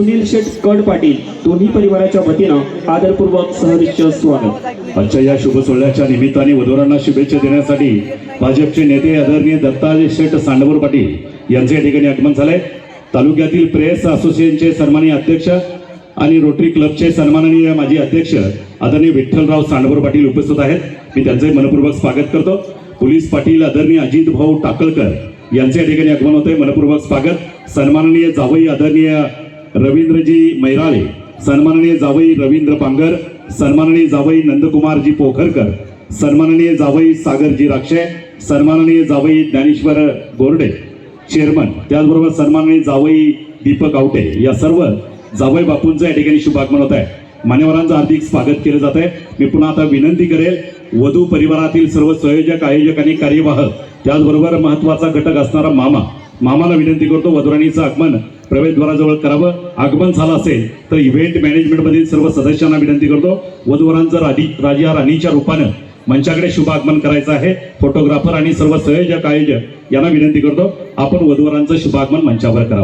सुनील शेठ कड पाटील दोन्ही परिवाराच्या वतीनं आदरपूर्वक सहर्ष स्वागत. आजच्या या शुभ सोहळ्याच्या निमित्ताने वधूवरांना शुभेच्छा देण्यासाठी भाजपचे नेते आदरणीय दत्ताजी शेठ सांडवर पाटील यांचे या ठिकाणी आगमन झालंय. तालुक्यातील प्रेस असोसिएशनचे सन्माननीय अध्यक्ष आणि रोटरी क्लबचे सन्माननीय माजी अध्यक्ष आदरणीय विठ्ठलराव सांडवर पाटील उपस्थित आहेत. मी त्यांचे मनपूर्वक स्वागत करतो. पोलीस पाटील आदरणीय अजित भाऊ टाकळकर यांचे या ठिकाणी आगमन होते मनपूर्वक स्वागत. सन्माननीय जावई आदरणीय रवींद्रजी मैराळे सन्माननीय जावई रवींद्र पांगर सन्माननीय जावई नंदकुमारजी पोखरकर सन्माननीय जावई सागरजी राक्षे सन्माननीय जावई ज्ञानेश्वर गोरडे चेअरमन त्याचबरोबर सन्माननीय जावई दीपक आवटे या सर्व जावई बापूंचं या ठिकाणी शुभागमन होत आहे. मान्यवरांचं हार्दिक स्वागत केलं जात आहे. मी पुन्हा आता विनंती करेल वधू परिवारातील सर्व संयोजक आयोजक आणि कार्यवाह त्याचबरोबर महत्त्वाचा घटक असणारा मामा मामाला विनंती करतो वधुराणीचं आगमन प्रवेशद्वाराजवळ करावं आगमन झालं असेल तर इव्हेंट मॅनेजमेंटमधील सर्व सदस्यांना विनंती करतो वधूवरांचं राधी राजा राणीच्या रूपानं मंचाकडे शुभ आगमन करायचं आहे. फोटोग्राफर आणि सर्व संयोजक आयोजक यांना विनंती करतो आपण वधूवरांचं शुभागमन मंचावर करावं.